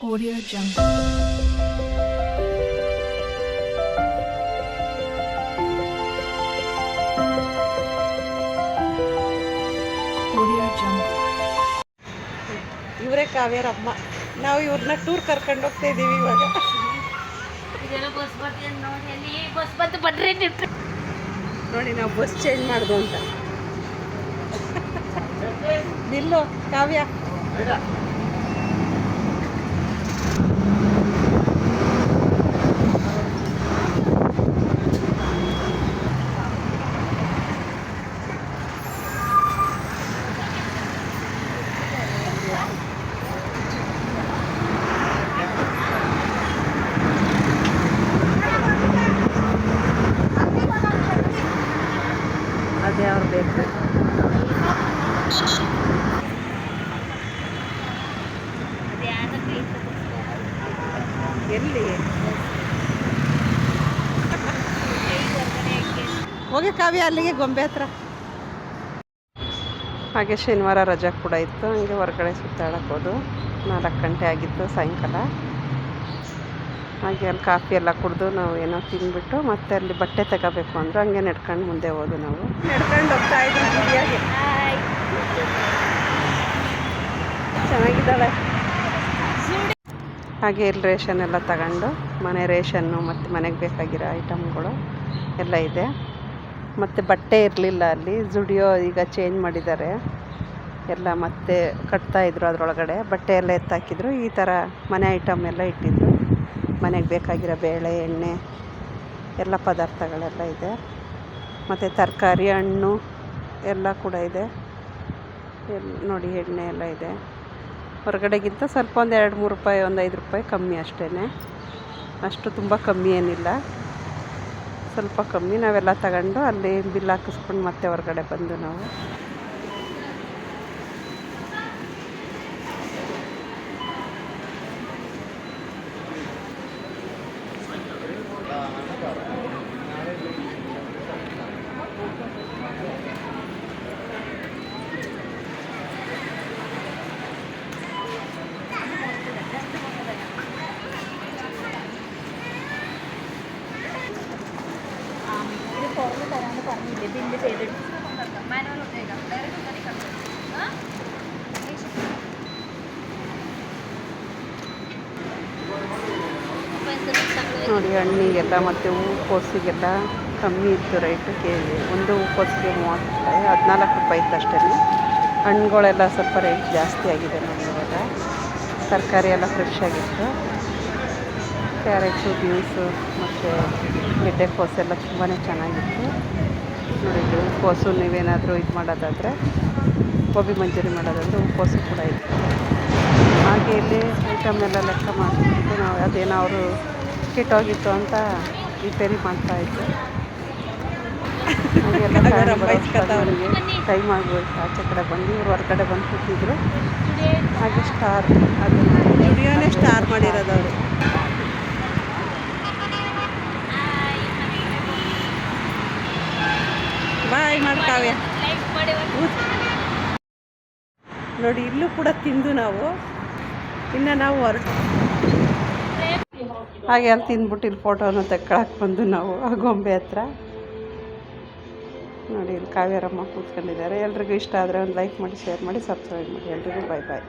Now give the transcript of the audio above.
Audio Jungle. ಇವರೇ ಕಾವ್ಯರಮ್ಮ ನಾವು ಇವ್ರನ್ನ ಟೂರ್ ಕರ್ಕೊಂಡು ಹೋಗ್ತಾ ಇದ್ದೀವಿ ಇವಾಗ. ನೋಡಿ ನಾವು? ಬಸ್ ಚೇಂಜ್ ಮಾಡ್ದು ಅಂತ. ನಿಲ್ಲು ಕಾವ್ಯ ಅದೇ ಅವ್ರು ಬೇಕು ಹೋಗಿ ಕಾವ್ಯ ಅಲ್ಲಿಗೆ ಗೊಂಬೆ ಹತ್ರ. ಹಾಗೆ ಶನಿವಾರ ರಜಾ ಕೂಡ ಇತ್ತು. ಹಂಗೆ ಹೊರಗಡೆ ಸುತ್ತಾಡಕ್ಕೆ ಹೋದು. ನಾಲ್ಕು ಗಂಟೆ ಆಗಿತ್ತು ಸಾಯಂಕಾಲ. ಹಾಗೆ ಅಲ್ಲಿ ಕಾಫಿ ಎಲ್ಲ ಕುಡಿದು ನಾವು ಏನೋ ತಿಂದ್ಬಿಟ್ಟು ಮತ್ತೆ ಅಲ್ಲಿ ಬಟ್ಟೆ ತಗೋಬೇಕು ಅಂದ್ರೆ ಹಂಗೆ ನಡ್ಕೊಂಡು ಮುಂದೆ ಹೋದು ನಾವು. ನಡ್ಕೊಂಡು ಹೋಗ್ತಾ ಇದ್ವಿ ಗಿರಿಯಾಗೆ ಚೆನ್ನಾಗಿದ್ದಾಳೆ ಹಾಗೆ ಇಲ್ಲಿ ರೇಷನ್ ಎಲ್ಲ ತಗೊಂಡು ಮನೆ ರೇಷನ್ನು ಮತ್ತು ಮನೆಗೆ ಬೇಕಾಗಿರೋ ಐಟಮ್ಗಳು ಎಲ್ಲ ಇದೆ. ಮತ್ತು ಬಟ್ಟೆ ಇರಲಿಲ್ಲ ಅಲ್ಲಿ. ಜುಡಿಯೋ ಈಗ ಚೇಂಜ್ ಮಾಡಿದ್ದಾರೆ. ಎಲ್ಲ ಮತ್ತೆ ಕಟ್ತಾ ಇದ್ರು ಅದರೊಳಗಡೆ. ಬಟ್ಟೆ ಎಲ್ಲ ಎತ್ತಾಕಿದ್ರು. ಈ ಥರ ಮನೆ ಐಟಮ್ ಎಲ್ಲ ಇಟ್ಟಿದ್ರು. ಮನೆಗೆ ಬೇಕಾಗಿರೋ ಬೇಳೆ, ಎಣ್ಣೆ, ಎಲ್ಲ ಪದಾರ್ಥಗಳೆಲ್ಲ ಇದೆ. ಮತ್ತು ತರಕಾರಿ, ಹಣ್ಣು ಎಲ್ಲ ಕೂಡ ಇದೆ. ನೋಡಿ ಎಣ್ಣೆ ಎಲ್ಲ ಇದೆ. ಹೊರಗಡೆಗಿಂತ ಸ್ವಲ್ಪ ಒಂದು ಎರಡು, ಮೂರು ರೂಪಾಯಿ, ಒಂದು ಐದು ರೂಪಾಯಿ ಕಮ್ಮಿ ಅಷ್ಟೇ ಅಷ್ಟು ತುಂಬ ಕಮ್ಮಿ ಏನಿಲ್ಲ. ಸ್ವಲ್ಪ ಕಮ್ಮಿ ನಾವೆಲ್ಲ ತಗೊಂಡು ಅಲ್ಲಿ ಬಿಲ್ ಹಾಕಿಸ್ಕೊಂಡು ಮತ್ತೆ ಹೊರಗಡೆ ಬಂದು ನಾವು ನೋಡಿ, ಹಣ್ಣಿಗೆಲ್ಲ ಮತ್ತು ಹೂಕೋಸಿಗೆಲ್ಲ ಕಮ್ಮಿ ಇತ್ತು ರೈಟು ಕೆ ಜಿ ಒಂದು ಹೂಕೋಸಿಗೆ ಮೂವತ್ತು ರೂಪಾಯಿ ಹದಿನಾಲ್ಕು ರೂಪಾಯಿ ಇತ್ತು ಅಷ್ಟೇ. ಹಣ್ಣುಗಳೆಲ್ಲ ಸ್ವಲ್ಪ ರೇಟ್ ಜಾಸ್ತಿ ಆಗಿದೆ ನೋಡಿ ಇವಾಗ. ತರಕಾರಿ ಎಲ್ಲ ಫ್ರೆಶ್ ಆಗಿತ್ತು. ಕ್ಯಾರೆಟು ಬೀನ್ಸು ಮತ್ತು ಗೆಡ್ಡೆ ಕೋಸೆಲ್ಲ ತುಂಬಾ ಚೆನ್ನಾಗಿತ್ತು. ನೋಡಿ ಇದು ಹೂಕೋಸು ನೀವೇನಾದರೂ ಇದು ಮಾಡೋದಾದರೆ ಗೋಬಿ ಮಂಚೂರಿ ಮಾಡೋದಾದರೆ ಹೂಕೋಸು ಕೂಡ ಇದೆ. ಹಾಗೆ ಇಲ್ಲಿ ಐಟಮ್ ಎಲ್ಲ ಲೆಕ್ಕ ಮಾಡಿಬಿಟ್ಟು ನಾವು ಅದೇನೋ ಅವರು ಕೆಟ್ಟೋಗಿತ್ತು ಅಂತ ರಿಪೇರಿ ಮಾಡ್ತಾಯಿದ್ರು ಟೈಮ್ ಆಗೋಯ್ತು ಆಚೆ ಕಡೆ ಬಂದು ಇವ್ರು ಹೊರಗಡೆ ಬಂದು ಕೂತಿದ್ರು. ಹಾಗೆ ಸ್ಟಾರ್ ಅದು ಸ್ಟಾರ್ ಮಾಡಿರೋದು ಅವರು. ಬಾಯ್ ಮಾಡ್ಕಾವ್ಯ ಲೈಕ್ ನೋಡಿ, ಇಲ್ಲೂ ಕೂಡ ತಿಂದು ನಾವು. ಇನ್ನು ನಾವು ಹೊರಟು ಹಾಗೆ ಅಲ್ಲಿ ತಿಂದ್ಬಿಟ್ಟು ಇಲ್ಲಿ ಫೋಟೋನ ತಗೊಳಕ್ಕೆ ಬಂದು ನಾವು ಆ ಗೊಂಬೆ ಹತ್ರ. ನೋಡಿ, ಇಲ್ಲಿ ಕಾವ್ಯರಮ್ಮ ಕೂತ್ಕೊಂಡಿದ್ದಾರೆ. ಎಲ್ರಿಗೂ ಇಷ್ಟ ಆದರೆ ಒಂದು ಲೈಕ್ ಮಾಡಿ ಶೇರ್ ಮಾಡಿ ಸಬ್ಸ್ಕ್ರೈಬ್ ಮಾಡಿ. ಎಲ್ರಿಗೂ ಬಾಯ್ ಬಾಯ್